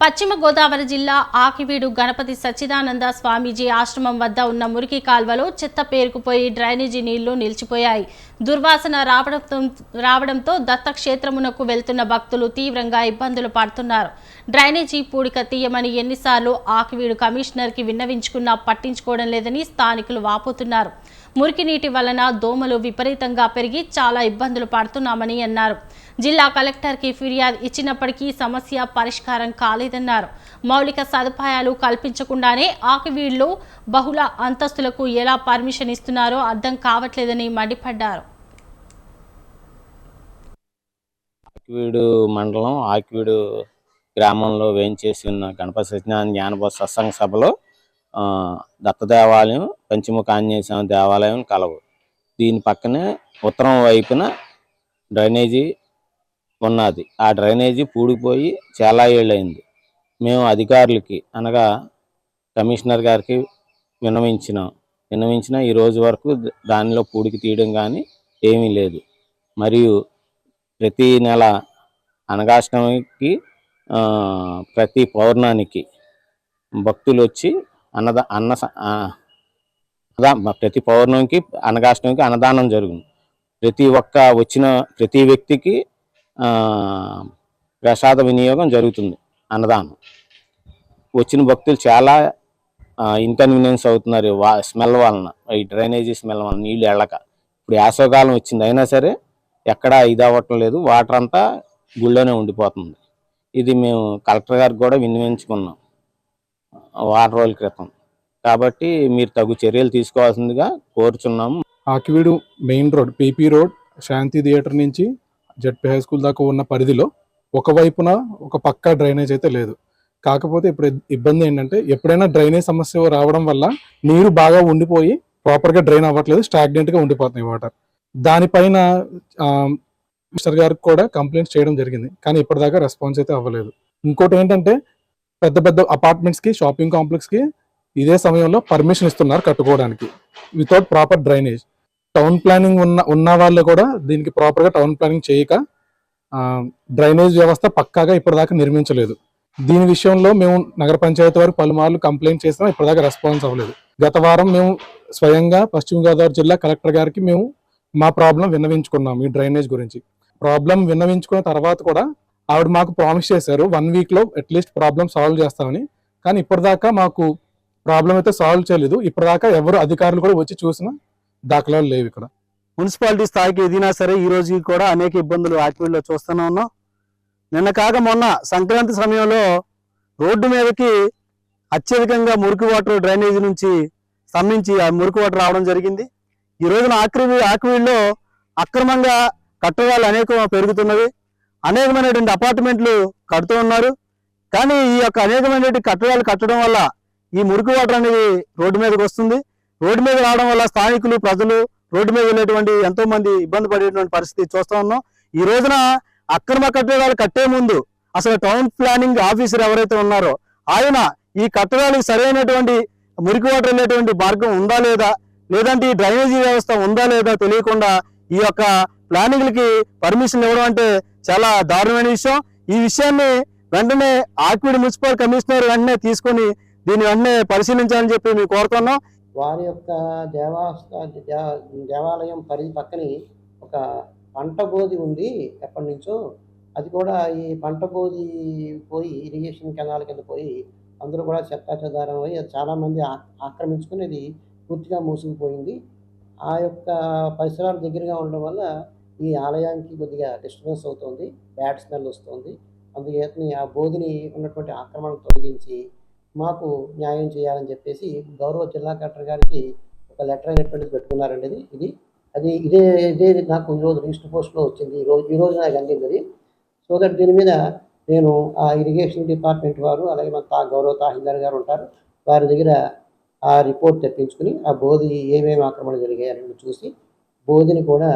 పశ్చిమ గోదావరి జిల్లా ఆకివీడు గణపతి సచ్చిదానంద స్వామీజీ ఆశ్రమం వద్ద ఉన్న మురికి కాల్వలో చెత్త పేరుకుపోయి డ్రైనేజీ నీళ్ళు నిలిచిపోయాయి. దుర్వాసన రావడంతో రావడంతో దత్తక్షేత్రమునకు వెళ్తున్న భక్తులు తీవ్రంగా ఇబ్బందులు పడుతున్నారు. డ్రైనేజీ పూడిక తీయమని ఎన్నిసార్లు ఆకివీడు కమిషనర్కి విన్నవించుకున్నా పట్టించుకోవడం లేదని స్థానికులు వాపోతున్నారు. మురికి నీటి వలన దోమలు విపరీతంగా పెరిగి చాలా ఇబ్బందులు పడుతున్నామని అన్నారు. జిల్లా కలెక్టర్కి ఫిర్యాదు ఇచ్చినప్పటికీ సమస్య పరిష్కారం కాలేదన్నారు. మౌలిక సదుపాయాలు కల్పించకుండానే ఆకివీడ్లో బహుళ అంతస్తులకు ఎలా పర్మిషన్ ఇస్తున్నారో అర్థం కావట్లేదని మండిపడ్డారు. ఆకివీడు మండలం ఆకివీడు గ్రామంలో వేయించేసి ఉన్న గణపతి సత్యనారాయణ జ్ఞానబోధ సత్సంగ సభలో దత్త దేవాలయం పంచముఖ ఆంజనేయ స్వామి దేవాలయం కలవు. దీని పక్కనే ఉత్తరం వైపున డ్రైనేజీ ఉన్నది. ఆ డ్రైనేజీ పూడిపోయి చాలా ఏళ్ళైంది మేము అధికారులకి అనగా కమిషనర్ గారికి విన్నవించినాం. విన్నవించిన ఈ రోజు వరకు దానిలో పూడికి తీయడం కానీ ఏమీ లేదు. మరియు ప్రతి నెల అనగాష్టమికి ప్రతి పౌర్ణానికి భక్తులు వచ్చి అన్నద అన్న అదా ప్రతి పౌర్ణమికి అన్నగాష్టమికి అన్నదానం జరుగును. ప్రతి ఒక్క వచ్చిన ప్రతి వ్యక్తికి ప్రసాద వినియోగం జరుగుతుంది అన్నదానం. వచ్చిన భక్తులు చాలా ఇన్కన్వీనియన్స్ అవుతున్నారు వా స్మెల్ వలన ఈ డ్రైనేజీ స్మెల్ వలన నీళ్ళు వెళ్ళక ఇప్పుడు యాసవకాలం వచ్చింది అయినా సరే ఎక్కడా ఇది అవ్వటం లేదు వాటర్ అంతా గుళ్ళోనే ఉండిపోతుంది. ఇది మేము కలెక్టర్ గారికి కూడా వినియోగించుకున్నాం వారం రోజుల క్రితం. కాబట్టి మీరు తగు చర్యలు తీసుకోవాల్సిందిగా కోరుచున్నాము. Akividu main road PP road Shanti theatre నుంచి జడ్పీ హై స్కూల్ దాకా ఉన్న పరిధిలో ఒక వైపున ఒక పక్క డ్రైనేజ్ అయితే లేదు. కాకపోతే ఇప్పుడు ఇబ్బంది ఏంటంటే ఎప్పుడైనా డ్రైనేజ్ సమస్య రావడం వల్ల నీరు బాగా ఉండిపోయి ప్రాపర్గా డ్రైన్ అవ్వట్లేదు స్టాగ్నెంట్గా ఉండిపోతున్నాయి వాటర్. దానిపైన మిస్టర్ గారికి కూడా కంప్లైంట్ చేయడం జరిగింది. కానీ ఇప్పటిదాకా రెస్పాన్స్ అయితే అవ్వలేదు. ఇంకోటి ఏంటంటే పెద్ద పెద్ద అపార్ట్మెంట్స్కి షాపింగ్ కాంప్లెక్స్కి ఇదే సమయంలో పర్మిషన్ ఇస్తున్నారు కట్టుకోవడానికి. Without proper drainage town planning ఉన్న ఉన్న వాళ్ళు కూడా దీనికి ప్రాపర్గా టౌన్ ప్లానింగ్ చేయక డ్రైనేజ్ వ్యవస్థ పక్కాగా ఇప్పటిదాకా నిర్మించలేదు. దీని విషయంలో మేము నగర పంచాయతీ వారు పలుమార్లు కంప్లైంట్ చేసినా ఇప్పటిదాకా రెస్పాన్స్ అవ్వలేదు. గత వారం మేము స్వయంగా పశ్చిమ గోదావరి జిల్లా కలెక్టర్ గారికి మేము మా ప్రాబ్లం విన్నవించుకున్నాం ఈ డ్రైనేజ్ గురించి. ప్రాబ్లం విన్నవించుకున్న తర్వాత కూడా ఆవిడ మాకు ప్రామిస్ చేశారు వన్ వీక్లో అట్లీస్ట్ ప్రాబ్లం సాల్వ్ చేస్తామని. కానీ ఇప్పటిదాకా మాకు ప్రాబ్లం అయితే సాల్వ్ చేయలేదు. ఇప్పటిదాకా ఎవరు అధికారులు కూడా వచ్చి చూసిన దాఖలాలు లేవు ఇక్కడ. మున్సిపాలిటీ స్థాయికి ఎదిగినా సరే ఈ రోజుకి కూడా అనేక ఇబ్బందులు ఆకివీడులో చూస్తూనే ఉన్నాం. నిన్న కాక మొన్న సంక్రాంతి సమయంలో రోడ్డు మీదకి అత్యధికంగా మురికి వాటర్ డ్రైనేజీ నుంచి స్తంభించి ఆ మురికి వాటర్ రావడం జరిగింది. ఈ రోజున ఆక్రివి ఆక్వీల్లో అక్రమంగా కట్టడాలు అనేకం పెరుగుతున్నవి. అనేకమైనటువంటి అపార్ట్మెంట్లు కడుతూ ఉన్నారు. కానీ ఈ యొక్క అనేకమైనటువంటి కట్టడాలు కట్టడం వల్ల ఈ మురికి వాటర్ అనేది రోడ్డు మీదకి వస్తుంది. రోడ్డు మీద రావడం వల్ల స్థానికులు ప్రజలు రోడ్డు మీద వెళ్ళేటువంటి ఎంతో మంది ఇబ్బంది పడేటువంటి పరిస్థితి చూస్తూ ఉన్నాం. ఈ రోజున అక్రమ కట్టడాలు కట్టే ముందు అసలు టౌన్ ప్లానింగ్ ఆఫీసర్ ఎవరైతే ఉన్నారో ఆయన ఈ కట్టడాలకు సరైనటువంటి మురికి వాటర్ వెళ్ళేటువంటి మార్గం ఉందా లేదా లేదంటే ఈ డ్రైనేజీ వ్యవస్థ ఉందా లేదా తెలియకుండా ఈ యొక్క ప్లానింగ్లకి పర్మిషన్ ఇవ్వడం అంటే చాలా దారుణమైన విషయం. ఈ విషయాన్ని వెంటనే ఆక్విడ్ మున్సిపల్ కమిషనర్ వెంటనే తీసుకొని దీన్ని వెంటనే పరిశీలించాలని చెప్పి మేము కోరుతున్నాం. వారి యొక్క దేవాస్థ దే- దేవాలయం పరిధి పక్కనే ఒక పంట బోధి ఉంది ఎప్పటి నుంచో. అది కూడా ఈ పంట బోధి పోయి ఇరిగేషన్ కెనాల్ కింద పోయి అందరూ కూడా చెత్త చెదారం అయ్యి అది చాలామంది ఆ- ఆక్రమించుకుని అది పూర్తిగా మూసుకుపోయింది. ఆ యొక్క పరిసరాలు దగ్గరగా ఉండడం వల్ల ఈ ఆలయానికి కొద్దిగా డిస్టర్బెన్స్ అవుతుంది బ్యాడ్ స్మెల్ వస్తుంది. అందుచేతని ఆ బోధిని ఉన్నటువంటి ఆక్రమణ తొలగించి మాకు న్యాయం చేయాలని చెప్పేసి గౌరవ జిల్లా కలెక్టర్ గారికి ఒక లెటర్ అనేటువంటిది పెట్టుకున్నారండి ఇది. ఇది అది ఇదే ఇదే నాకు ఈరోజు రిజిస్టర్ పోస్ట్లో వచ్చింది. ఈ రోజు ఈ నాకు అందింది అది. సో దట్ దీని మీద నేను ఆ ఇరిగేషన్ డిపార్ట్మెంట్ వారు అలాగే మన తా గౌరవ తహసీల్దార్ గారు ఉంటారు. వారి దగ్గర ఆ రిపోర్ట్ తెప్పించుకుని ఆ బోధి ఏమేమి ఆక్రమణ జరిగాయి చూసి బోధిని కూడా